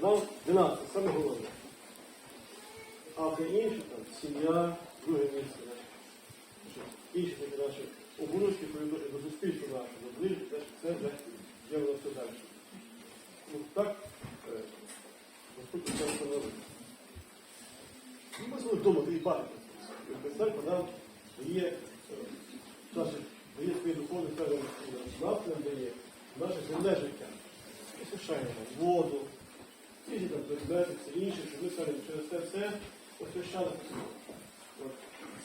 Тобто 12, саме головне. А все інше там, сім'я, друге місце. Інші такі наші обов'язки до суспільства нашого, до значить, це вже є воно все далі. Ну так, е, Господь це встановив. Ну, Ми знову думати і бачити. Представте, нам є е, наше, дає свої духовні, скажімо, напрям дає наше земне життя. Освящаємо воду, там предмети, все інше, щоб ми скажімо, через це все освящали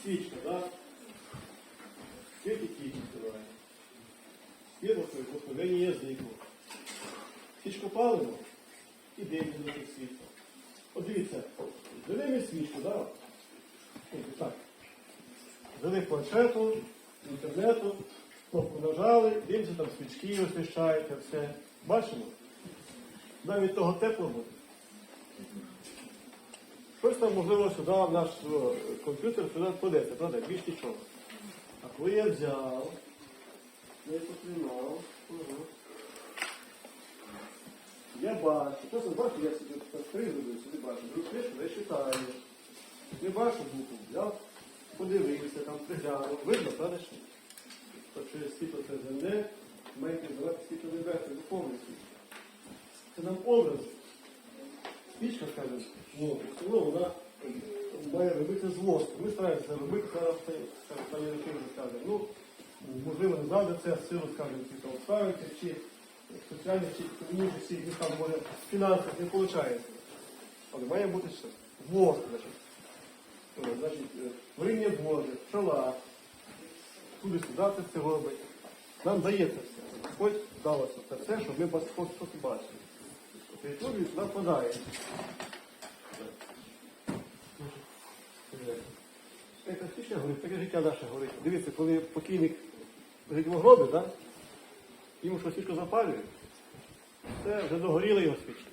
свічка, так? Світ який відкриває. Світло своє благословення язику. Свічку палимо і дивимося до цих світла. От дивіться, взяли ми свічку? Ось так. Взяли планшету, інтернету, кнопку нажали, дивимося, там свічки освіщаються, все. Бачимо? Навіть того тепло буде. Щось там, можливо, сюди наш комп'ютер сюди кладеться, правда? Більш нічого. А коли я взяв, я потримав, угу. я бачу, просто бачу, я собі пригадую, собі бачу, я читаю. Не бачу букву, взяв, подивився, там приглянув. Видно, правда? через світло це земне, маєте називати світло небесне, духовне. Це нам образ. Скажімо, ну, вона має робити з. Ми стараємося робити зараз це, пані Рахим скаже. Ну, можливо, не завжди це силу, скажімо, ці там ставити, чи соціальних, чи економічних всіх там може фінансів не виходить. Але має бути що? Воск, значить. Е, Значить, е, варіння Боже, пчола, туди сюди це все робить. Нам дається все. Господь дав це все, щоб ми бачили. Територію сюди впадає. Фактично говорить, таке життя наше говорить. Дивіться, коли покійник лежить в гробі, да? йому що свічку запалює, це вже догоріла його свічка.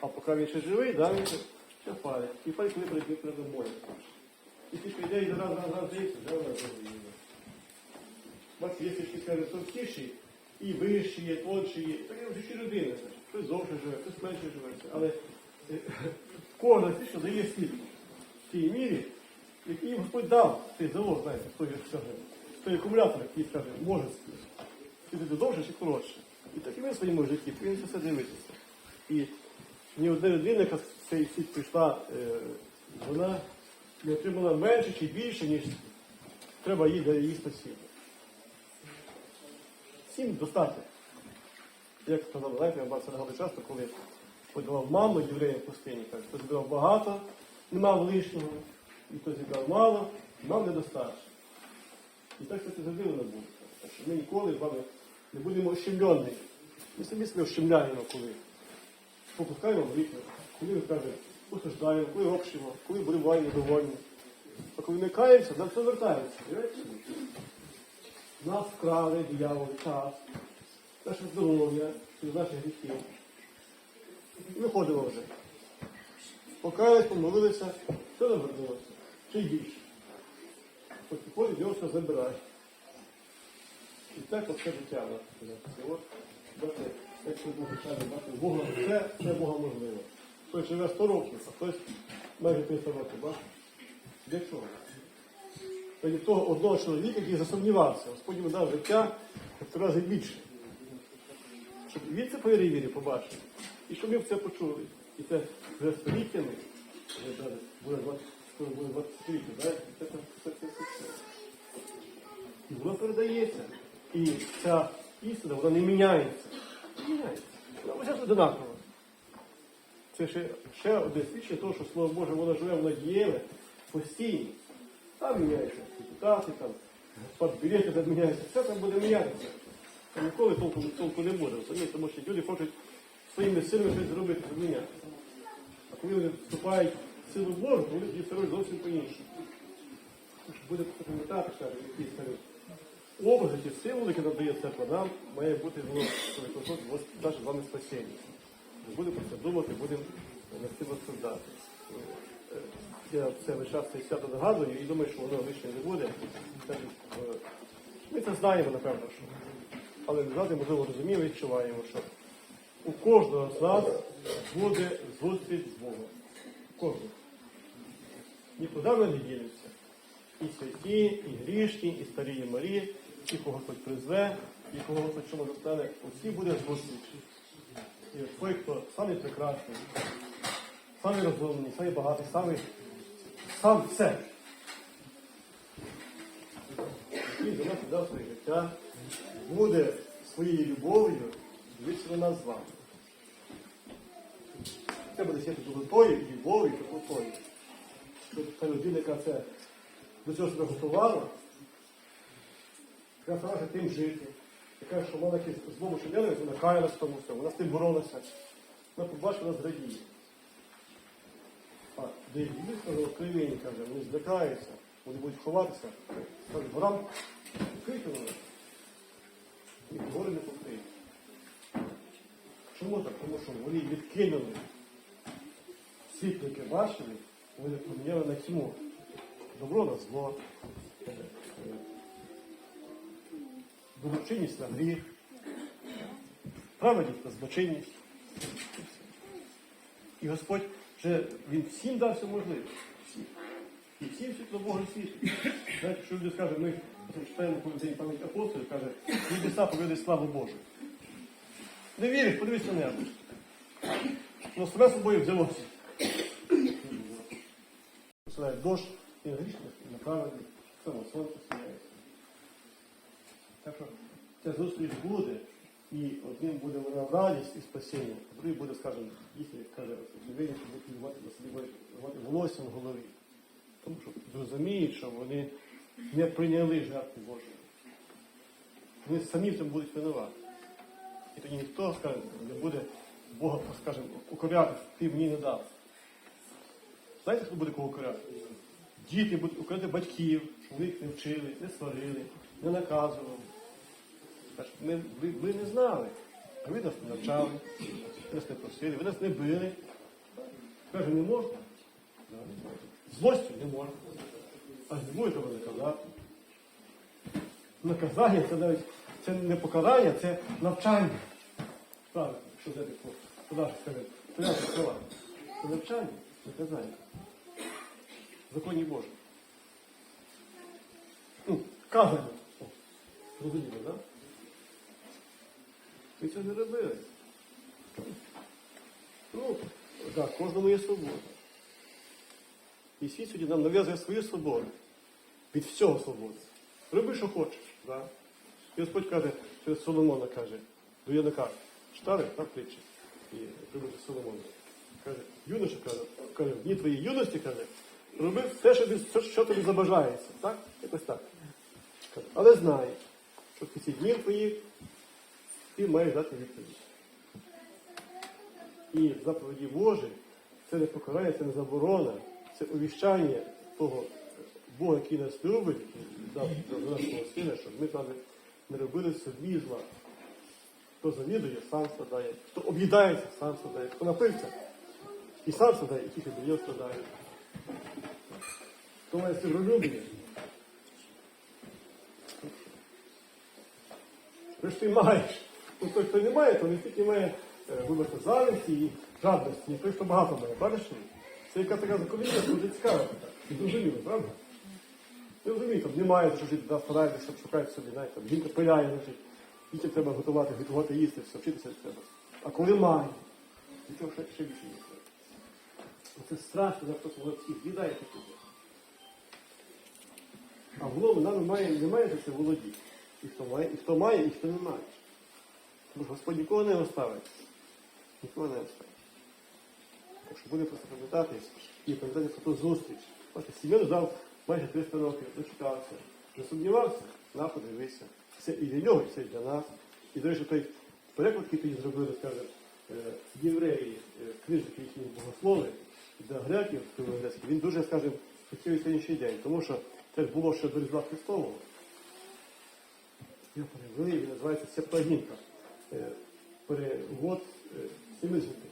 А поки він ще живий, да, він ще палить. І палить, коли перед перед бою. І свічка йде і раз, раз, раз дається, вже вона догоріла. Бачите, є свічки, скажімо, тонкіші, і вищі є, тонші є. Таке в житті людини. значить. Хтось довше живе, хтось менше живе. Але кожна свічка дає світло в тій мірі, який Господь дав цей залог, знаєте, той, скажімо, той акумулятор, який, скажімо, може світити довше чи коротше. І так і ми в своєму житті повинні все дивитися. І ні одна людина, яка в цей світ прийшла, е, вона не отримала менше чи більше, ніж треба їй для її спасіння. Всім достатньо. Як сказав, знаєте, я бачив нагадую часто, коли подавав маму єврея пустині, каже, хто зібрав багато, не мав лишнього, і хто зібрав мало, мав недостатньо. І так це завжди воно буде. Що ми ніколи з вами не будемо ощемлені. Ми самі себе ощемляємо, коли попускаємо в коли ми кажемо, осуждаємо, коли ропшимо, коли будемо недовольні. А коли ми каємося, нам все вертається. Нас вкрали диявол час, наше здоров'я, наші гріхи. І виходимо вже. Покаялись, помолилися, все навернулося. Й більше. От його все забирає. І так все життя бачите, якщо Бог каже, бачите, Бога все, все Бога можливо. Хтось живе 100 років, а хтось майже 300 років, бачите? Для чого? Тоді того одного чоловіка, який засумнівався, Господь йому дав життя в три рази більше. Щоб він це по вірі вірі побачив. І щоб ми в це почули. І це вже століттями, вже даже буде 20, скоро буде 20 століття, да? Це, це, це, це. І воно передається. І ця істина, вона не міняється. Не міняється. Вона вже одинакова. Це ще, ще одне свідчення того, що Слово Боже, воно живе, воно дієве, постійно. Там міняються депутати, там подбілети міняються, все там буде мінятися. Там ніколи толку, толку не буде, тому що люди хочуть своїми силами щось зробити, щоб мінятися. А коли вони вступають в силу Божу, то вони роблять зовсім по-іншому. Буде пам'ятати, що якісь образи, ті символи, які надає церква, нам має бути воно, наше з вами спасіння. Будемо про це думати, будемо над цим розсуждати. Е, Я це весь час це свято нагадую і думаю, що воно лишнє не буде. Е, Ми це знаємо, напевно, що. Але завжди, можливо, розуміємо і відчуваємо, що у кожного з нас буде зустріч з Богом. Кожного. Нікуди ми не ділимося. І святі, і грішні, і старі, і малі, і кого Господь призве, і кого Господь чому достане, усі буде зустріч. І той, хто самий прекрасний, самий розумний, самий багатий, самий, сам все. Який до нас дав своє життя, буде своєю любов'ю дивитися на нас з вами. Це буде свято добротою, і любов'ю, і теплотою. Та людина, яка це до цього себе готувала, яка старалася тим жити, яка, що вона якесь злому чинили, вона каялась тому всьому, вона з тим боролася. Вона побачила, зрадіє. А де сказав, кривень, каже, вони злякаються, вони будуть ховатися. Каже, ворам, крийте мене. І гори не покриють. Чому так? Тому що вони відкинули світло, яке бачили, вони поміняли на тьму. Добро на зло, доброчинність на гріх, праведність на злочинність. І Господь вже Він всім дав все можливе. Всім. І всім світло Бога світить. Знаєте, що люди скажуть, ми читаємо повідомлення пам'ять апостолів, каже, небеса повели славу Божу. Не віриш, подивись на небо. Ну, себе собою взялося. Посилає дощ, і грішних, і на праведних, само сонце сіяється. Так що ця зустріч буде, і одним буде вона радість і спасіння, а другий буде, скажімо, як каже, людині, що буде плювати на собі волосся на голові. Тому що зрозуміють, що вони не прийняли жертви Божої. Вони самі в цьому будуть винуваті. І тоді ніхто, скажімо, не буде Бога, скажімо, укоряти, ти мені не дав. Знаєте, хто буде кого укоряти? Діти будуть укоряти батьків, що вони їх не вчили, не сварили, не наказували. Ми, ви, ви не знали. А ви нас не навчали, ви нас не просили, ви нас не били. Каже, не можна. Злостю не можна. А не ви наказати. Наказання це навіть це не покарання, це навчання. Правильно, що взяти по подальше скажемо. Порядок слова. Це навчання, наказання. Законі Божі. Ну, казано. О, так? Да? Ви цього не робили. Ну, так, кожному є свобода. І світ сьогодні нам нав'язує свою свободу. Від всього свободи. Роби, що хочеш. Да? Господь каже, через Соломона каже, до юнака, читали, так притчі? І прибути Соломона. Каже, юноша каже, каже, в дні твоєї юності каже, роби все, що, все, що тобі забажається. Так? Якось так. Каже, Але знай, що в ці дні твої ти маєш дати відповідь. І заповіді Божі це не покарання, це не заборона, це увіщання того Бога, який нас любить, дав нашого сина, щоб ми там не робили собі зла. Хто завідує, сам страдає. Хто об'їдається, сам страдає. Хто напився, і сам страдає, і тільки до нього страдає. Хто має сивролюбення, ви ж ти маєш. Ну, той, хто не має, то не тільки має е, вибачте, зависті і жадності, той, хто багато має. Бачиш? Це яка така закоління, дуже цікава. І зрозуміло, правда? Ви розумієте, там немає, що жити, стараєтеся, щоб шукати собі, знаєте, там, жінка пиляє, значить, дітям треба готувати, готувати їсти, все, вчитися треба. А коли має, цього ще, ще більше треба. Це страшно, за хтось всіх віддає таке. А воно нами має, немає за це володіти. І хто має, і хто має, і хто не має. Тому що Господь нікого не оставить. Нікого не оставить. Так що будемо просто пам'ятати і пам'ятати про ту зустріч. Бачите, Сім'ян ждав майже 300 років, дочекався. Не сумнівався, на подивися. Це і для нього, і це і для нас. І, до речі, той переклад, який тоді зробили, скаже, е, євреї, е, книжники їхні богослови, для греків, він дуже, скажімо, хотів і сьогоднішній день, тому що це було ще до Різдва Христового. Його перевели, він називається Септагінка. Е, Перевод семи звуків.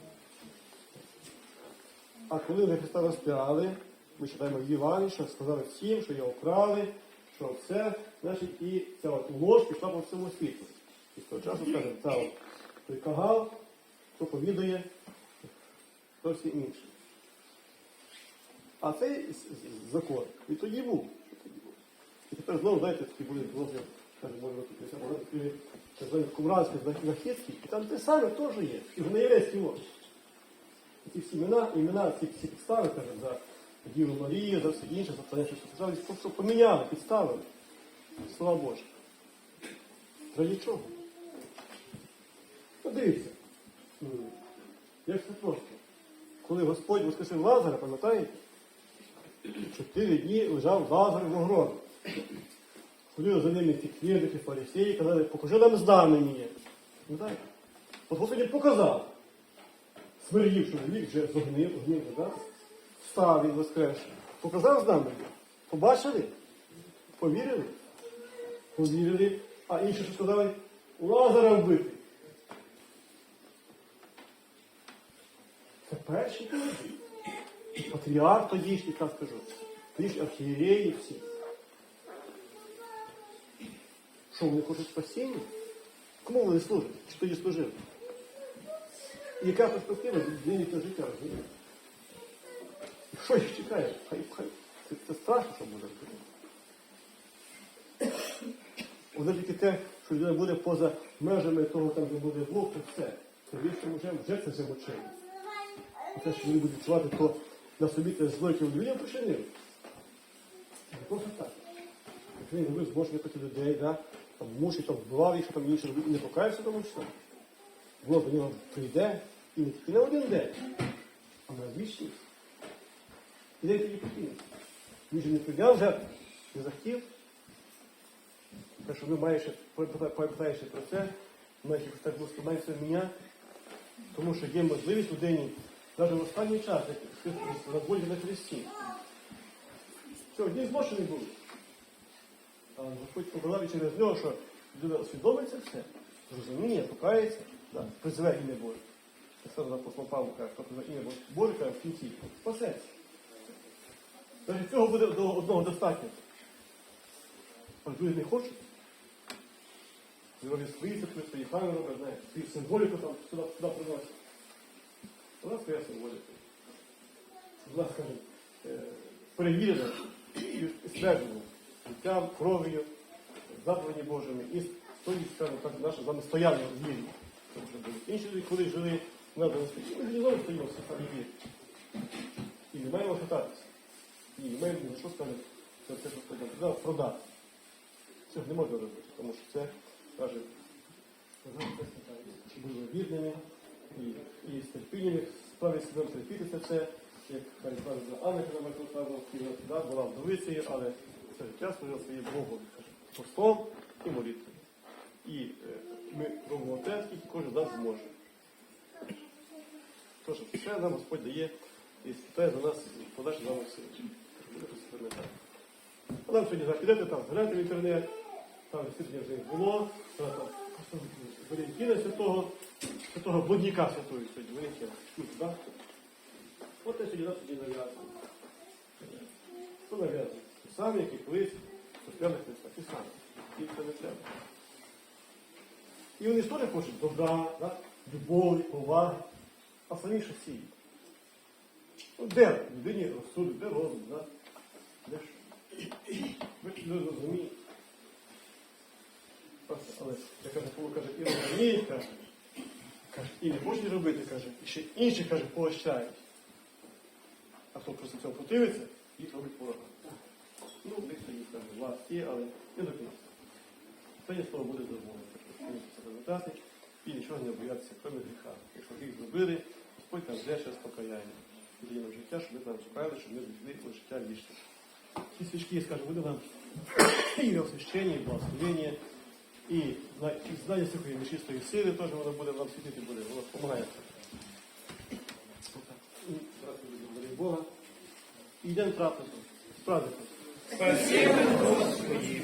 А коли вони Христа розп'яли, ми читаємо в Івані, що сказали всім, що його вкрали, що все, значить, і ця от ложь пішла по всьому світу. І з того часу скажемо, та от той кагал проповідує зовсім інше. А цей з- з- закон і тоді був. і тепер знову, знаєте, такі були може бути, так звані кумранські і там те саме теж є. І в неєврейській мові. Ці всі імена, імена ці всі підстави, каже, за Діву Марію, за все інше, за те, що сказали, просто поміняли, підставили. Слава Боже. Для нічого. Подивіться. Як це просто. Коли Господь воскресив Лазаря, пам'ятаєте? Чотири дні лежав Лазар в гробі. Ходили за ними ці книжники, фарисеї, казали, покажи нам знамення. Пам'ятаєте? От Господь показав. Смир'їв, що вік вже зогнив, зогнив, да? Встав він воскрес. Показав знамення. Побачили? Повірили? Повірили. А інші що сказали? Лазара вбити. Це перші. І Патріарх тодішній, так скажу. Тодішні архієреї всі. Що вони хочуть спасіння? Кому вони служать? Чи тоді служили? І яка перспектива для їхнього життя, розумієте? Що їх чекає? Хай, хай. Це, це страшно, що буде робити. Буде тільки те, що людина буде поза межами того, там, де буде Бог, то все. Це вічно вже, вже це замочення. І те, що вони будуть відчувати, то на собі те зло, яке причинили. Не просто так. Якщо він робив зможення проти людей, да? там муші, там вбивав їх, що там інші не покаявся тому числі. Воно до нього прийде і не тільки на один день, а на вічність. І де тоді покинеться. Він же не прийняв жертву, не захотів. Так що ви маєте, пам'ятаєте про це, маєте так близько маєте міняти, тому що є можливість людині навіть в останній час, як на болі на хресті. Все, одні змушені були. А Господь показав і через нього, що людина усвідомиться все, зрозуміє, покається, да, призове ім'я Боже. Це саме апостол Павло каже, хто призове ім'я Боже, каже в кінці, спасеться. Навіть цього буде до одного достатньо. А люди не хочуть. Вони свої церкви, свої хами роблять, знаєте, свою символіку там сюди, сюди приносять. У нас своя символіка. Будь ласка, е, перевірена і стверджена життям, кров'ю, заповіді Божими і стоїть, скажімо так, наше вами стояння в вірі. Інші люди, коли жили на Донецькій, ми ж знову стоїмо в вірі. І не маємо хитатися. І на що сказати, це все, що сказав, продати. Цього не можна робити, тому що це каже, що були вірними і, і з терпінням справді себе терпіти це все, як хай каже, Анна, коли ми да, була вдовицею, але все життя служила Богу, каже, постом і молитвою. І е, ми робимо те, скільки кожен з нас зможе. Тож все нам Господь дає і спитає за нас подальше за сили. А там сьогодні підете, там гляньте в інтернет, там світлення вже було, там Валентина святого, святого водника святої сьогодні, Валентина. Чуть, да? От те сьогодні нас сьогодні нав'язано. Хто нав'язує? Ті самі, які колись розп'яли Христа, ті самі. Ті, хто не треба. І вони ж теж хочуть добра, да? любові, поваги, а самі ще сіють. Де людині розсуд, де розум, да? Де? Ви ж не розумієте. Але, як каже, Павло каже, і розуміють, каже, каже, і не хочуть робити, каже, і ще інші, каже, поощряють. А хто просто цього противиться, їх робить ворога. Ну, дехто їх каже, власть є, але не до кінця. Останнє слово буде. Це пам'ятати і нічого не боятися, крім гріха. Якщо гріх зробили, Господь нам жде ще спокаяння. Дає нам життя, щоб ми нам справили, щоб ми зійшли у життя вічне. Ці свечки, скажем, выдано и освящення, благословение, и і зна- і знання сухої нечистої сили теж воно буде нам світити буде, воно допомагає. Бога. І йдемо трапезу. З. Спасибо, Господи.